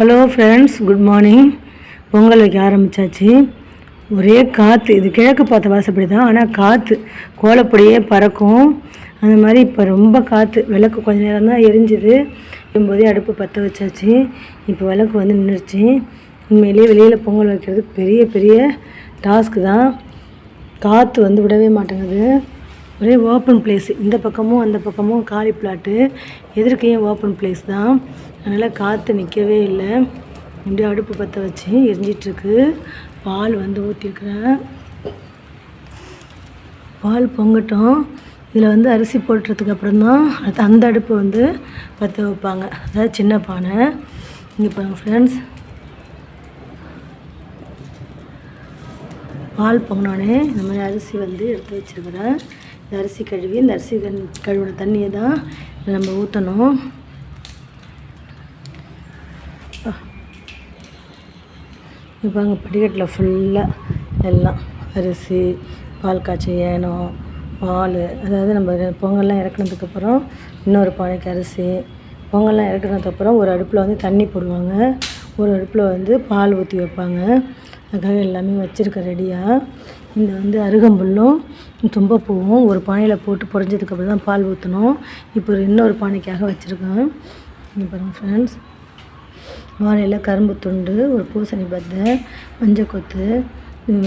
Hello friends good morning Pongal வைக்க ஆரம்பித்தாச்சு ஒரே காற்று இது கிழக்கு பார்த்த வாசப்படி தான். ஆனால் காற்று கோலப்படியே பறக்கும். அந்த மாதிரி இப்போ ரொம்ப காற்று விளக்கு கொஞ்ச நேரம் தான் எரிஞ்சுது. போதே அடுப்பு பற்ற வச்சாச்சு. இப்போ விளக்கு வந்து நின்றுச்சு உண்மையிலேயே வெளியில் பொங்கல் வைக்கிறது பெரிய பெரிய டாஸ்க்கு தான். காற்று வந்து விடவே மாட்டேங்குது. ஒரே ஓப்பன் பிளேஸ் இந்த பக்கமும் அந்த பக்கமும் காலி பிளாட்டு எதிர்க்கையும் ஓப்பன் பிளேஸ் தான். அதனால் காற்று நிற்கவே இல்லை. இப்படியே அடுப்பு பற்ற வச்சு எரிஞ்சிட்ருக்கு. பால் வந்து ஊற்றிருக்கிறேன் பால் பொங்கட்டும். இதில் வந்து அரிசி போட்டுறதுக்கு அப்புறம் தான் அடுத்து அந்த அடுப்பு வந்து பற்ற வைப்பாங்க. அதாவது சின்ன பானை. இங்கே பாருங்கள் ஃப்ரெண்ட்ஸ் பால் பொங்கினோடனே இந்த மாதிரி அரிசி வந்து எடுத்து வச்சுருக்கிறேன். இந்த அரிசி கழுவி இந்த அரிசி கண் கழுவின தண்ணியை தான் நம்ம ஊற்றணும் இப்போ அங்கே படிக்கட்டில் ஃபுல்லாக எல்லாம் அரிசி பால் காய்ச்சி ஏனம் பால் அதாவது நம்ம பொங்கல்லாம் இறக்குனதுக்கப்புறம் இன்னொரு பானைக்கு அரிசி பொங்கல்லாம் இறக்குனதுக்கப்புறம் ஒரு அடுப்பில் வந்து தண்ணி போடுவாங்க. ஒரு அடுப்பில் வந்து பால் ஊற்றி வைப்பாங்க. அதுக்காக எல்லாமே வச்சுருக்கேன் ரெடியாக இந்த வந்து அருகம்புல்லும் தும்பப்பூவும் ஒரு பானையில் போட்டு பொரிஞ்சதுக்கப்புறம் தான் பால் ஊற்றணும் இப்போ ஒரு இன்னொரு பானைக்காக வச்சுருக்கேன். இங்கே பாருங்கள் ஃப்ரெண்ட்ஸ் வாழையில் கரும்பு துண்டு ஒரு பூசணி பத்தை மஞ்சள் கொத்து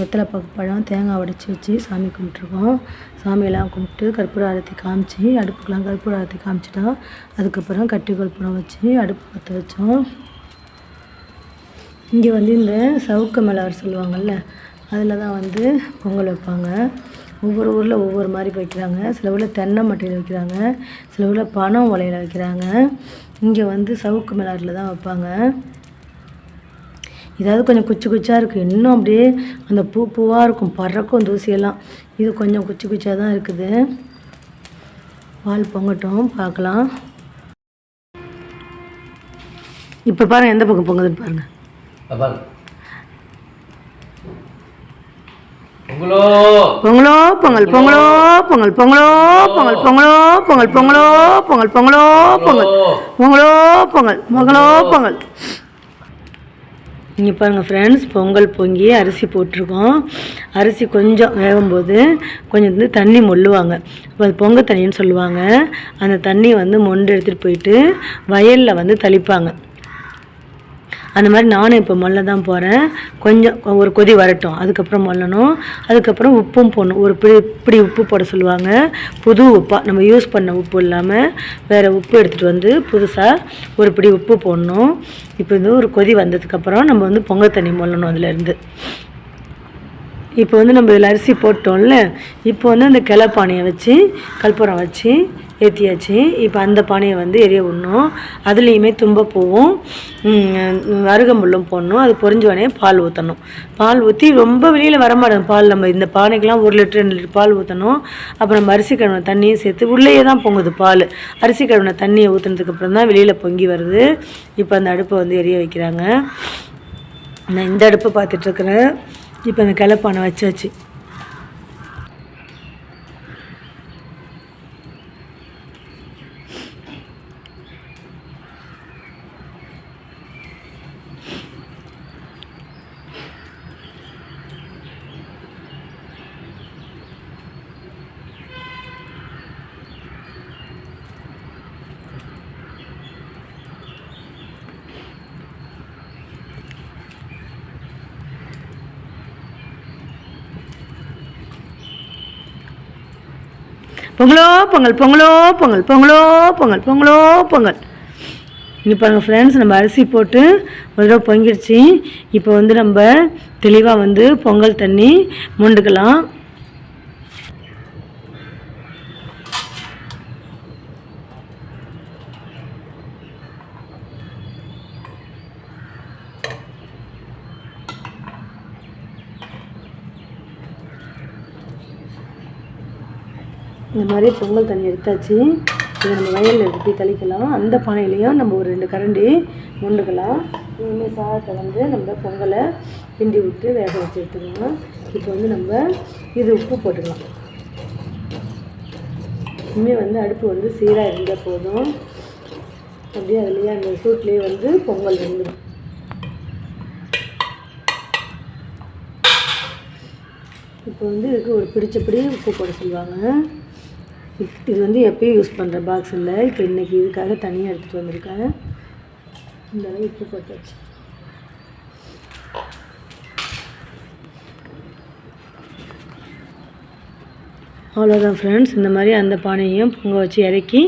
வெத்தலை பாக்கு பழம் தேங்காய் உடச்சி வச்சு சாமி கும்பிட்ருக்கோம் சாமியெல்லாம் கும்பிட்டு கற்பூர ஆரத்தி காமிச்சு அடுப்புக்கெலாம் கற்பூர ஆரத்தி காமிச்சிட்டோம் அதுக்கப்புறம் கட்டி கற்பூரம் வச்சு அடுப்பு பற்ற வச்சோம். இங்கே வந்து இந்த சவுக்க மிளகார் சொல்லுவாங்கள்ல அதில் தான் வந்து பொங்கல் வைப்பாங்க. ஒவ்வொரு ஊரில் ஒவ்வொரு மாதிரி வைக்கிறாங்க. சில ஊரில் தென்னை மட்டையில் வைக்கிறாங்க. சில ஊரில் பனம் உலையில் வைக்கிறாங்க. இங்கே வந்து சவுக்கு மிளகாரில் தான் வைப்பாங்க. இதாவது கொஞ்சம் குச்சி குச்சாக இருக்குது இன்னும் அப்படியே அந்த பூ பூவாக இருக்கும். பறக்கும் தூசியெல்லாம். இது கொஞ்சம் குச்சி குச்சியாக தான் இருக்குது. பால் பொங்கட்டும் பார்க்கலாம். இப்போ பாருங்கள் எந்த பக்கம் பொங்குதுன்னு பாருங்கள் பொங்கலோ. பொங்கலோ பொங்கல் பொங்கலோ. பொங்கல் பொங்கலோ பொங்கல் பொங்கலோ பொங்கல் பொங்கலோ பொங்கல் பொங்கலோ பொங்கல் பொங்கலோ. பொங்கல். பொங்கலோ இங்கே பாருங்கள் ஃப்ரெண்ட்ஸ் பொங்கல் பொங்கி அரிசி போட்டிருக்கோம். அரிசி கொஞ்சம் வேகும்போது கொஞ்சம் வந்து தண்ணி மொல்லுவாங்க அப்போ அது பொங்க தண்ணின்னு சொல்லுவாங்க. அந்த தண்ணி வந்து மொண்டு எடுத்துகிட்டு போயிட்டு வயலில் வந்து தெளிப்பாங்க. அந்த மாதிரி நானும் இப்போ மொல்ல தான் போகிறேன் கொஞ்சம் ஒரு கொதி வரட்டும். அதுக்கப்புறம் மொல்லணும். அதுக்கப்புறம் உப்பும் போடணும். ஒரு பிடி இப்படி உப்பு போட சொல்லுவாங்க. புது உப்பாக நம்ம யூஸ் பண்ண உப்பு இல்லாமல் வேறு உப்பு எடுத்துகிட்டு வந்து புதுசாக ஒரு பிடி உப்பு போடணும். இப்போ வந்து ஒரு கொதி வந்ததுக்கப்புறம் நம்ம வந்து பொங்கல் தண்ணி மொல்லணும் அதுலேருந்து இப்போ வந்து நம்ம இதில் அரிசி போட்டோம்ல இப்போ வந்து அந்த கிளப்பானியை வச்சு கற்பூரம் வச்சு ஏற்றியாச்சு இப்போ அந்த பானையை வந்து எரிய விடணும் அதுலேயுமே தும்பப்பூவும் ம், அருகம்புல்லும் போடணும். அது பொறிஞ்ச உடனே பால் ஊற்றணும் பால் ஊற்றி ரொம்ப வெளியில் வரமாட்டோம் பால். நம்ம இந்த பானைக்கெலாம் ஒரு லிட்டர் ரெண்டு லிட்டர் பால் ஊற்றணும் அப்புறம் நம்ம அரிசி கழுவின தண்ணியும் சேர்த்து உள்ளேயே தான் பொங்குது பால். அரிசி கழுவின தண்ணியை ஊற்றுனதுக்கப்புறம் தான் வெளியில் பொங்கி வருது. இப்போ அந்த அடுப்பை வந்து எரிய வைக்கிறாங்க. நான் இந்த அடுப்பை பார்த்துட்ருக்குறேன் இப்போ அந்த கிளப்பானை வச்சாச்சு. பொங்கலோ பொங்கல் பொங்கலோ பொங்கல் பொங்கலோ பொங்கல் பொங்கலோ பொங்கல். இங்கே பாருங்கள் ஃப்ரெண்ட்ஸ் நம்ம அரிசி போட்டு ஒரு தடவை பொங்கிடுச்சு இப்போ வந்து நம்ம தெளிவாக வந்து பொங்கல் தண்ணி மொண்டுக்கலாம். இந்த மாதிரி பொங்கல் தண்ணி எடுத்தாச்சு. இதை நம்ம வயலில் எடுத்து தெளிக்கலாம்? அந்த பானையிலையும் நம்ம ஒரு ரெண்டு கரண்டி முண்டுக்கலாம். இனிமேல் சாதத்தை வந்து நம்ம பொங்கலை கிண்டி விட்டு வேக வச்சு எடுத்துக்கலாம். இப்போ வந்து நம்ம இது உப்பு போட்டுக்கலாம். இனிமேல் வந்து அடுப்பு வந்து சீராக இருந்தால் போதும். அப்படியே அதுலேயே அந்த சூட்லேயே வந்து பொங்கல் வந்துடும் இப்போ வந்து இதுக்கு ஒரு பிடிச்சபடி உப்பு போட சொல்லுவாங்க. இது வந்து எப்பயும் யூஸ் பண்ணுற பாக்ஸ் இல்லை. இப்போ இன்றைக்கி இதுக்காக தனியாக எடுத்துகிட்டு வந்திருக்காங்க. இந்த அளவு உப்பு போட்டாச்சு. அவ்வளோதான் ஃப்ரெண்ட்ஸ் இந்த மாதிரி அந்த பானையும் பொங்க வச்சு இறக்கி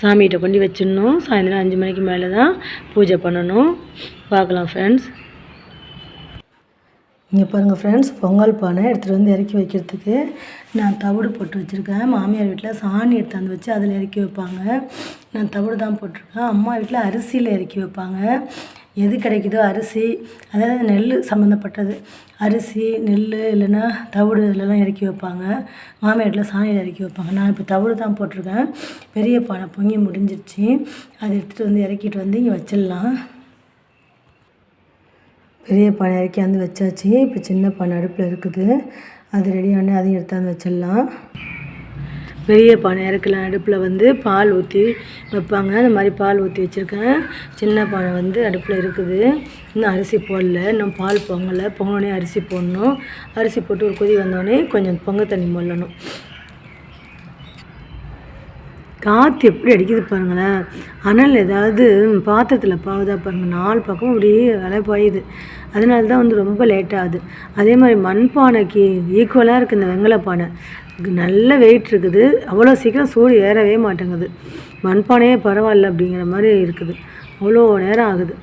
சாமிகிட்ட கொண்டு வச்சிடணும். சாயந்தரம் அஞ்சு மணிக்கு மேலே தான் பூஜை பண்ணணும். பார்க்கலாம் ஃப்ரெண்ட்ஸ் இங்கே பாருங்கள் ஃப்ரெண்ட்ஸ் பொங்கல் பானை எடுத்துகிட்டு வந்து இறக்கி வைக்கிறதுக்கு நான் தவிடு போட்டு வச்சுருக்கேன். மாமியார் வீட்டில் சாணி எடுத்தாந்து வச்சு அதில் இறக்கி வைப்பாங்க. நான் தவிடு தான் போட்டிருக்கேன். அம்மா வீட்டில் அரிசியில் இறக்கி வைப்பாங்க. எது கிடைக்குதோ அரிசி அதாவது நெல் சம்மந்தப்பட்டது அரிசி நெல் இல்லைன்னா தவிடு இதிலலாம் இறக்கி வைப்பாங்க. மாமியார் வீட்டில் சாணியில் இறக்கி வைப்பாங்க. நான் இப்போ தவிடு தான் போட்டிருக்கேன். பெரிய பானை பொங்கி முடிஞ்சிருச்சு. அதை எடுத்துகிட்டு வந்து இறக்கிட்டு வந்து இங்கே வச்சிடலாம். பெரிய பானை இறக்கி வந்து வச்சாச்சு. இப்போ சின்ன பானை அடுப்பில் இருக்குது. அது ரெடி அதையும் எடுத்தாந்து வச்சிடலாம். பெரிய பானை இறக்கலாம் அடுப்பில் வந்து பால் ஊற்றி வைப்பாங்க. அந்த மாதிரி பால் ஊற்றி வச்சுருக்கேன். சின்ன பானை வந்து அடுப்பில் இருக்குது. இன்னும் அரிசி போடல. இன்னும் பால் பொங்கலை. பொங்கலோடனே அரிசி போடணும். அரிசி போட்டு ஒரு கொதி வந்தோடனே கொஞ்சம் பொங்க தண்ணி மொல்லணும். காற்று எப்படி அடிக்குது பாருங்களேன். அனல் ஏதாவது பாத்திரத்தில் பாவுதா பாருங்கள் நாலு பக்கம் அப்படியே அலை பாயுது அதனால தான் வந்து ரொம்ப லேட் ஆகுது. அதே மாதிரி மண்பானைக்கு ஈக்குவலாக இருக்குது இந்த வெங்கல பானை நல்ல வெயிட் இருக்குது. அவ்வளோ சீக்கிரம் சூடு ஏறவே மாட்டேங்குது. மண்பானையே பரவாயில்ல அப்படிங்கிற மாதிரி இருக்குது. அவ்வளோ நேரம் ஆகுது.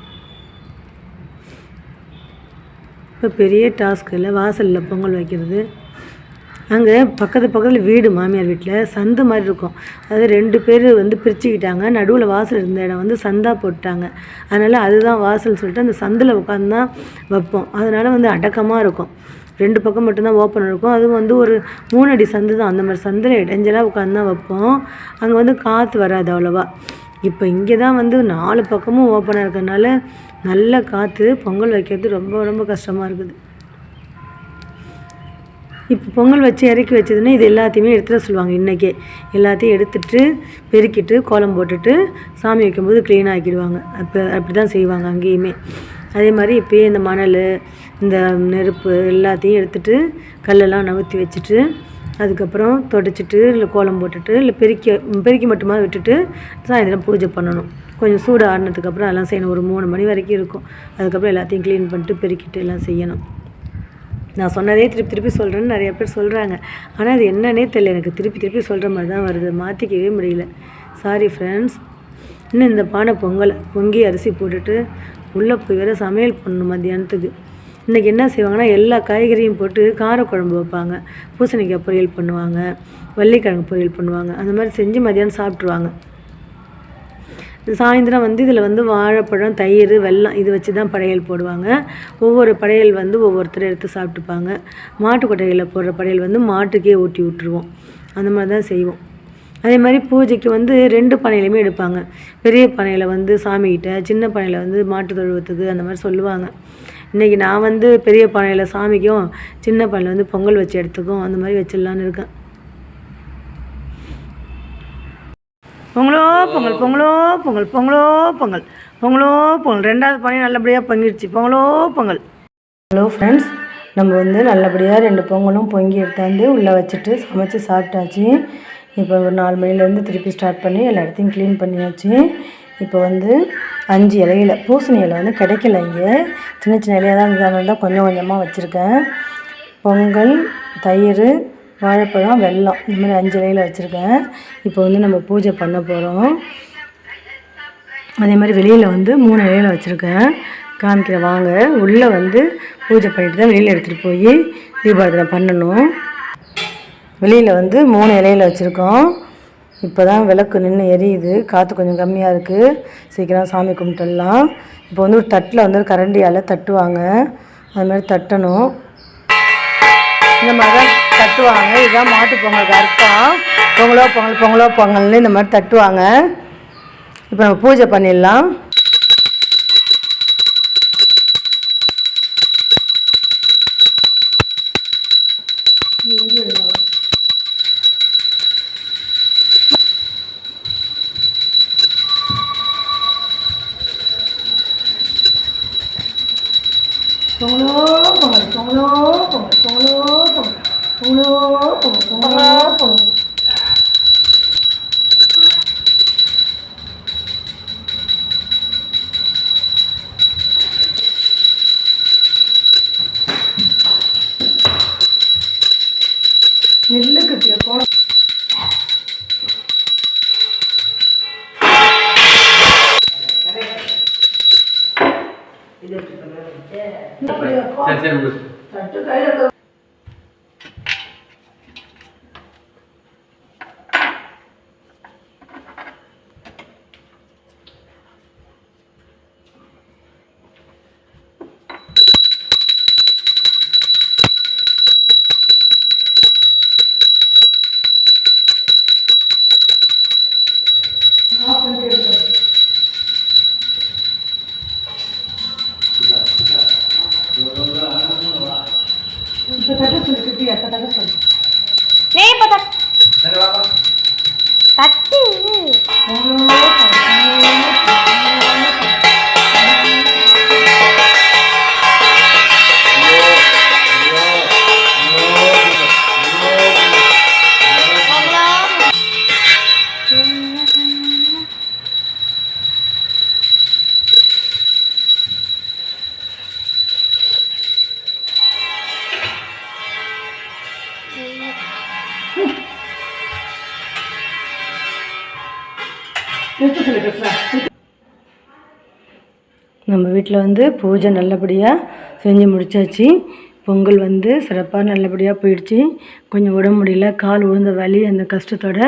இப்போ பெரிய டாஸ்க் இல்லை வாசலில் பொங்கல் வைக்கிறது. அங்கே பக்கத்து பக்கத்தில் வீடு மாமியார் வீட்டில் சந்து மாதிரி இருக்கும். அதாவது ரெண்டு பேர் வந்து பிரிச்சுக்கிட்டாங்க. நடுவில் வாசல் இருந்த இடம் வந்து சந்தா போட்டாங்க. அதனால் அதுதான் வாசல் சொல்லிட்டு அந்த சந்தில் உட்காந்து தான் வைப்போம். அதனால் வந்து அடக்கமாக இருக்கும். ரெண்டு பக்கம் மட்டும்தான் ஓப்பன் இருக்கும். அதுவும் வந்து ஒரு மூணு அடி சந்து தான். அந்த மாதிரி சந்தில் இடைஞ்சலாக உட்காந்து தான் வைப்போம். அங்கே வந்து காற்று வராது அவ்வளோவா. இப்போ இங்கே தான் வந்து நாலு பக்கமும் ஓப்பனாக இருக்கிறதுனால நல்ல காற்று பொங்கல் வைக்கிறது ரொம்ப ரொம்ப கஷ்டமாக இருக்குது. இப்போ பொங்கல் வச்சு இறக்கி வச்சதுன்னா இது எல்லாத்தையுமே எடுத்துட சொல்லுவாங்க இன்றைக்கே எல்லாத்தையும் எடுத்துட்டு பெருக்கிட்டு கோலம் போட்டுட்டு சாமி வைக்கும்போது க்ளீன் ஆக்கிடுவாங்க. அப்போ அப்படி தான் செய்வாங்க அங்கேயுமே. அதே மாதிரி இப்போயே இந்த மணல் இந்த நெருப்பு எல்லாத்தையும் எடுத்துட்டு கல்லெல்லாம் நகர்த்தி வச்சுட்டு அதுக்கப்புறம் தொடச்சிட்டு இல்லை கோலம் போட்டுட்டு இல்லை பெருக்கி பெருக்கி மட்டுமா விட்டுட்டு சாயந்தரம் பூஜை பண்ணணும். கொஞ்சம் சூடு ஆடினதுக்கப்புறம் அதெல்லாம் செய்யணும். ஒரு மூணு மணி வரைக்கும் இருக்கும். அதுக்கப்புறம் எல்லாத்தையும் க்ளீன் பண்ணிட்டு பெருக்கிட்டு எல்லாம் செய்யணும். நான் சொன்னதே திருப்பி திருப்பி சொல்கிறேன்னு நிறைய பேர் சொல்கிறாங்க ஆனால் அது என்னன்னே தெரியல. எனக்கு திருப்பி திருப்பி சொல்கிற மாதிரி தான் வருது. மாற்றிக்கவே முடியல. சாரி ஃப்ரெண்ட்ஸ் இன்னும் இந்த பானை பொங்கலை. பொங்கி அரிசி போட்டுட்டு உள்ளே போய் வேறு சமையல் பண்ணணும் மத்தியானத்துக்கு. இன்றைக்கி என்ன செய்வாங்கன்னா எல்லா காய்கறியும் போட்டு காரக்குழம்பு வைப்பாங்க. பூசணிக்காய் பொரியல் பண்ணுவாங்க. வள்ளிக்கிழங்கு பொரியல் பண்ணுவாங்க. அந்த மாதிரி செஞ்சு மதியானம் சாப்பிட்ருவாங்க சாயந்தரம் வந்து இதில் வந்து வாழைப்பழம் தயிர் வெல்லம் இது வச்சு தான் படையல் போடுவாங்க. ஒவ்வொரு படையல் வந்து ஒவ்வொருத்தரும் எடுத்து சாப்பிட்டுப்பாங்க. மாட்டு கொட்டையில் போடுற படையல் வந்து மாட்டுக்கே ஊட்டி விட்டுருவோம். அந்த மாதிரி தான் செய்வோம். அதே மாதிரி பூஜைக்கு வந்து ரெண்டு பானையிலையுமே எடுப்பாங்க. பெரிய பானையில் வந்து சாமிக்கிட்ட சின்ன பனையில் வந்து மாட்டு தொழுவத்துக்கு அந்த மாதிரி சொல்லுவாங்க. இன்றைக்கி நான் வந்து பெரிய பானையில் சாமிக்கும் சின்ன பனையில் வந்து பொங்கல் வச்சு எடுத்துக்கும் அந்த மாதிரி வச்சிடலான்னு இருக்கேன். பொங்கலோ பொங்கல் பொங்கலோ பொங்கல் பொங்கலோ பொங்கல். பொங்கலோ பொங்கல். ரெண்டாவது பானை நல்லபடியாக பொங்கிடுச்சு. பொங்கலோ பொங்கல். ஹலோ ஃப்ரெண்ட்ஸ் நம்ம வந்து நல்லபடியாக ரெண்டு பொங்கலும் பொங்கி எடுத்தாந்து உள்ளே வச்சுட்டு சமைச்சு சாப்பிட்டாச்சு. இப்போ ஒரு நாலு மணிலேருந்து திருப்பி ஸ்டார்ட் பண்ணி எல்லா இடத்தையும் க்ளீன் பண்ணியாச்சு. இப்போ வந்து அஞ்சு இலையில பூசணி இலை வந்து கிடைக்கல இங்கே. சின்ன சின்ன இலையாக தான் இருந்ததுனால தான் கொஞ்சம் கொஞ்சமாக வச்சுருக்கேன். பொங்கல் தயிர் வாழைப்பழம் வெள்ளம் இந்த மாதிரி அஞ்சு வகையில் வச்சுருக்கேன். இப்போ வந்து நம்ம பூஜை பண்ண போகிறோம் அதே மாதிரி வெளியில் வந்து மூணு வகையில் வச்சுருக்கேன். காமிக்கிறேன் வாங்க. உள்ளே வந்து பூஜை பண்ணிட்டு தான் வெளியில் எடுத்துகிட்டு போய் தீபாராதனை பண்ணணும். வெளியில் வந்து மூணு இலையில் வச்சுருக்கோம். இப்போ தான் விளக்கு நின்று எரியுது. காற்று கொஞ்சம் கம்மியாக இருக்குது சீக்கிரம் சாமி கும்பிட்டுடலாம். இப்போ வந்து ஒரு தட்டில் வந்து ஒரு கரண்டியால் தட்டுவாங்க. அது மாதிரி தட்டணும். இந்த மாதிரி தான் தட்டுவாங்க. இதுதான் மாட்டு பொங்கலுக்கு அர்த்தம். பொங்கலோ பொங்கல் பொங்கலோ பொங்கல்னு இந்த மாதிரி தட்டுவாங்க. இப்போ நம்ம பூஜை பண்ணிடலாம். பொங்கலோ பொங்கு பொங்கலா பொங்கு நெல்லுக்கு நம்ம வீட்டில் வந்து பூஜை நல்லபடியாக செஞ்சு முடிச்சாச்சு. பொங்கல் வந்து சிறப்பாக நல்லபடியாக போயிடுச்சு. கொஞ்சம் உடம்பு முடியல கால் விழுந்த வலி அந்த கஷ்டத்தோட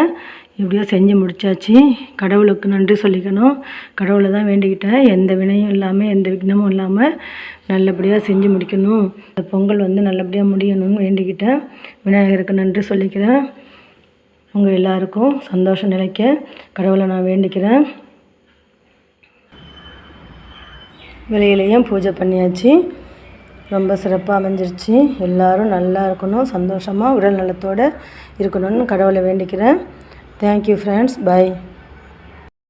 இப்படியோ செஞ்சு முடிச்சாச்சு. கடவுளுக்கு நன்றி சொல்லிக்கணும். கடவுளை தான் வேண்டிக்கிட்டேன். எந்த வினையும் இல்லாமல் எந்த விக்னமும் இல்லாமல் நல்லபடியாக செஞ்சு முடிக்கணும். இந்த பொங்கல் வந்து நல்லபடியாக முடியணும்னு வேண்டிக்கிட்டேன். விநாயகருக்கு நன்றி சொல்லிக்கிறேன். உங்கள் எல்லாருக்கும் சந்தோஷம் நிலைக்க கடவுளை நான் வேண்டிக்கிறேன். வெளியிலையும் பூஜை பண்ணியாச்சு. ரொம்ப சிறப்பாக அமைஞ்சிருச்சு. எல்லோரும் நல்லா இருக்கணும் சந்தோஷமாக உடல் நலத்தோடு இருக்கணும்னு கடவுளை வேண்டிக்கிறேன். Thank you friends by